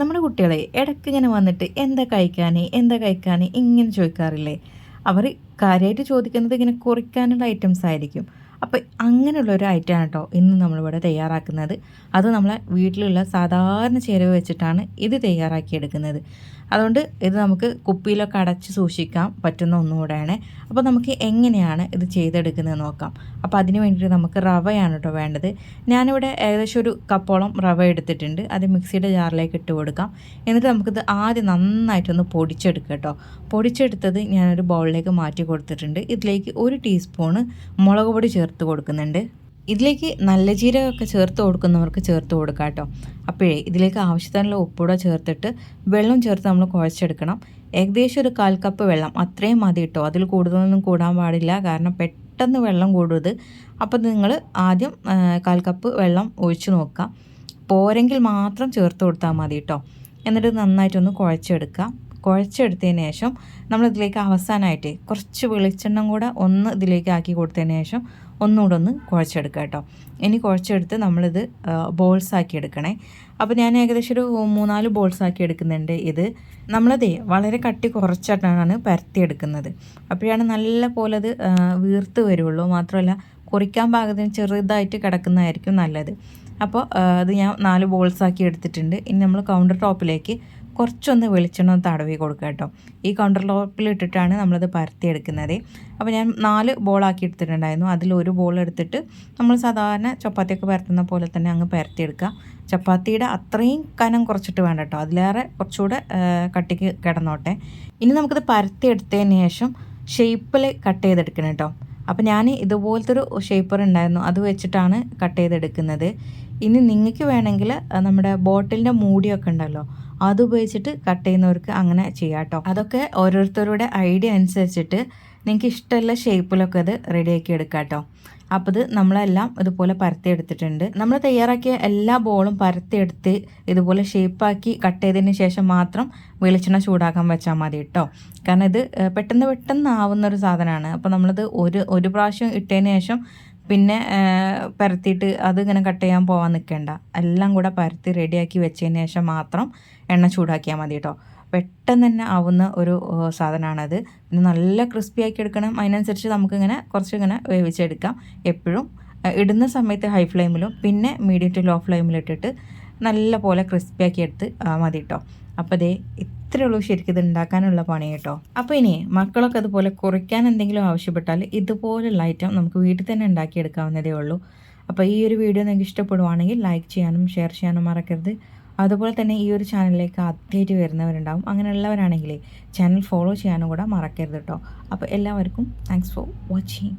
നമ്മുടെ കുട്ടികളെ ഇടയ്ക്ക് ഇങ്ങനെ വന്നിട്ട് എന്താ കഴിക്കാൻ എന്താ കഴിക്കാൻ ഇങ്ങനെ ചോദിക്കാറില്ലേ? അവർ കാര്യമായിട്ട് ചോദിക്കുന്നത് ഇങ്ങനെ കുറിക്കാനുള്ള ഐറ്റംസ് ആയിരിക്കും. അപ്പോൾ അങ്ങനെയുള്ള ഒരു ഐറ്റമാണ് കേട്ടോ ഇന്ന് നമ്മളിവിടെ തയ്യാറാക്കുന്നത്. അത് നമ്മളെ വീട്ടിലുള്ള സാധാരണ ചേരുവ വെച്ചിട്ടാണ് ഇത് തയ്യാറാക്കിയെടുക്കുന്നത്. അതുകൊണ്ട് ഇത് നമുക്ക് കുപ്പിയിലൊക്കെ അടച്ച് സൂക്ഷിക്കാൻ പറ്റുന്ന ഒന്നുകൂടെയാണ്. അപ്പോൾ നമുക്ക് എങ്ങനെയാണ് ഇത് ചെയ്തെടുക്കുന്നത് നോക്കാം. അപ്പോൾ അതിന് വേണ്ടിയിട്ട് നമുക്ക് റവയാണ് കേട്ടോ വേണ്ടത്. ഞാനിവിടെ ഏകദേശം ഒരു കപ്പോളം റവ എടുത്തിട്ടുണ്ട്. അത് മിക്സിയുടെ ജാറിലേക്ക് ഇട്ട് കൊടുക്കാം. എന്നിട്ട് നമുക്കിത് ആദ്യം നന്നായിട്ടൊന്ന് പൊടിച്ചെടുക്കുക കേട്ടോ. പൊടിച്ചെടുത്തത് ഞാനൊരു ബൗളിലേക്ക് മാറ്റി കൊടുത്തിട്ടുണ്ട്. ഇതിലേക്ക് ഒരു ടീസ്പൂണ് മുളക് പൊടി ചേർത്ത് കൊടുക്കുന്നുണ്ട്. ഇതിലേക്ക് നല്ല ജീരകമൊക്കെ ചേർത്ത് കൊടുക്കുന്നവർക്ക് ചേർത്ത് കൊടുക്കാം കേട്ടോ. അപ്പോഴേ ഇതിലേക്ക് ആവശ്യത്തിനുള്ള ഉപ്പൂടെ ചേർത്തിട്ട് വെള്ളം ചേർത്ത് നമ്മൾ കുഴച്ചെടുക്കണം. ഏകദേശം ഒരു കാൽ കപ്പ് വെള്ളം അത്രയും മതി കേട്ടോ. അതിൽ കൂടുതലൊന്നും കൂടാൻ പാടില്ല. കാരണം പെട്ടെന്ന് വെള്ളം കൂടരുത് അപ്പോൾ നിങ്ങൾ ആദ്യം കാൽ കപ്പ് വെള്ളം ഒഴിച്ച് നോക്കുക. പോരെങ്കിൽ മാത്രം ചേർത്ത് കൊടുത്താൽ മതി കേട്ടോ. എന്നിട്ട് നന്നായിട്ടൊന്ന് കുഴച്ചെടുക്കുക. കുഴച്ചെടുത്തതിന് ശേഷം നമ്മളിതിലേക്ക് അവസാനമായിട്ട് കുറച്ച് വെളിച്ചെണ്ണം കൂടെ ഒന്ന് ഇതിലേക്ക് ആക്കി കൊടുത്തതിന് ശേഷം ഒന്നുകൂടെ ഒന്ന് കുഴച്ചെടുക്കുക കേട്ടോ. ഇനി കുഴച്ചെടുത്ത് നമ്മളിത് ബോൾസ് ആക്കി എടുക്കണേ. അപ്പോൾ ഞാൻ ഏകദേശം ഒരു മൂന്നാൽ ബോൾസ് ആക്കി എടുക്കുന്നുണ്ട് ഇത്. നമ്മളതേ വളരെ കട്ടി കുറച്ചിട്ടാണ് പരത്തിയെടുക്കുന്നത്. അപ്പോഴാണ് നല്ല പോലെ അത് വീർത്ത് വരുള്ളൂ. മാത്രമല്ല കുറിക്കാൻ പാകത്തിന് ചെറുതായിട്ട് കിടക്കുന്നതായിരിക്കും നല്ലത്. അപ്പോൾ അത് ഞാൻ നാല് ബോൾസ് ആക്കി എടുത്തിട്ടുണ്ട്. ഇനി നമ്മൾ കൗണ്ടർ ടോപ്പിലേക്ക് കുറച്ചൊന്ന് വെളിച്ചെണ്ണ തടവി കൊടുക്കുക കേട്ടോ. ഈ കൗണ്ടർ ടോപ്പിൽ ഇട്ടിട്ടാണ് നമ്മളത് പരത്തിയെടുക്കുന്നത്. അപ്പോൾ ഞാൻ നാല് ബോളാക്കി എടുത്തിട്ടുണ്ടായിരുന്നു. അതിൽ ഒരു ബോൾ എടുത്തിട്ട് നമ്മൾ സാധാരണ ചപ്പാത്തിയൊക്കെ പരത്തുന്ന പോലെ തന്നെ അങ്ങ് പരത്തിയെടുക്കുക. ചപ്പാത്തിയുടെ അത്രയും കനം കുറച്ചിട്ട് വേണ്ട കേട്ടോ. അതിലേറെ കുറച്ചുകൂടെ കട്ടിക്ക് കിടന്നോട്ടെ. ഇനി നമുക്കിത് പരത്തിയെടുത്തതിന് ശേഷം ഷേപ്പിൽ കട്ട് ചെയ്തെടുക്കണം കേട്ടോ. അപ്പോൾ ഞാൻ ഇതുപോലത്തെ ഒരു ഷേപ്പർ ഉണ്ടായിരുന്നു. അത് വെച്ചിട്ടാണ് കട്ട് ചെയ്തെടുക്കുന്നത്. ഇനി നിങ്ങൾക്ക് വേണമെങ്കിൽ നമ്മുടെ ബോട്ടിലിന്റെ മൂടിയൊക്കെ ഉണ്ടല്ലോ അത് ഉപയോഗിച്ചിട്ട് കട്ട് ചെയ്യുന്നവർക്ക് അങ്ങനെ ചെയ്യാം കേട്ടോ അതൊക്കെ ഓരോരുത്തരുടെ ഐഡിയ അനുസരിച്ചിട്ട് നിങ്ങൾക്ക് ഇഷ്ടമുള്ള ഷേപ്പിലൊക്കെ അത് റെഡിയാക്കി എടുക്കാം കേട്ടോ അപ്പോൾ ഇത് നമ്മളെല്ലാം ഇതുപോലെ പരത്തിയെടുത്തിട്ടുണ്ട്. നമ്മൾ തയ്യാറാക്കിയ എല്ലാ ബോളും പരത്തിയെടുത്ത് ഇതുപോലെ ഷേപ്പാക്കി കട്ട് ചെയ്തതിന് ശേഷം മാത്രം വെളിച്ചെണ്ണ ചൂടാക്കാൻ വെച്ചാൽ മതി കേട്ടോ കാരണം ഇത് പെട്ടെന്ന് പെട്ടെന്ന് ആവുന്ന ഒരു സാധനമാണ്. അപ്പോൾ നമ്മളിത് ഒരു ഒരു പ്രാവശ്യം ഇട്ടതിന് ശേഷം പിന്നെ പരത്തിയിട്ട് ഇങ്ങനെ കട്ട് ചെയ്യാൻ പോകാൻ നിൽക്കേണ്ട എല്ലാം കൂടെ പരത്തി റെഡിയാക്കി വെച്ചതിന് ശേഷം മാത്രം എണ്ണ ചൂടാക്കിയാൽ മതി കേട്ടോ പെട്ടെന്ന് തന്നെ ആവുന്ന ഒരു സാധനമാണത് പിന്നെ നല്ല ക്രിസ്പി ആക്കി എടുക്കണം. അതിനനുസരിച്ച് നമുക്കിങ്ങനെ കുറച്ചിങ്ങനെ വേവിച്ചെടുക്കാം. എപ്പോഴും ഇടുന്ന സമയത്ത് ഹൈ ഫ്ലെയിമിലും പിന്നെ മീഡിയം ടു ലോ ഫ്ലെയിമിലിട്ടിട്ട് നല്ല പോലെ ക്രിസ്പി ആക്കി എടുത്ത് മതി കേട്ടോ അപ്പോൾ ദേ ഇത്രയേ ഉള്ളൂ ശരിക്കും ഇത് ഉണ്ടാക്കാനുള്ള പണി കേട്ടോ. അപ്പോൾ ഇനി മക്കളൊക്കെ അതുപോലെ കുറയ്ക്കാൻ എന്തെങ്കിലും ആവശ്യപ്പെട്ടാൽ ഇതുപോലുള്ള ഐറ്റം നമുക്ക് വീട്ടിൽ തന്നെ ഉണ്ടാക്കിയെടുക്കാവുന്നതേ ഉള്ളൂ. അപ്പോൾ ഈ ഒരു വീഡിയോ നിങ്ങൾക്ക് ഇഷ്ടപ്പെടുവാണെങ്കിൽ ലൈക്ക് ചെയ്യാനും ഷെയർ ചെയ്യാനും മറക്കരുത്. അതുപോലെ തന്നെ ഈ ഒരു ചാനലിലേക്ക് ആദ്യമായിട്ട് വരുന്നവരുണ്ടാവും. അങ്ങനെയുള്ളവരാണെങ്കിൽ ചാനൽ ഫോളോ ചെയ്യാനും കൂടെ മറക്കരുത് കേട്ടോ. അപ്പോൾ എല്ലാവർക്കും താങ്ക്സ് ഫോർ വാച്ചിങ്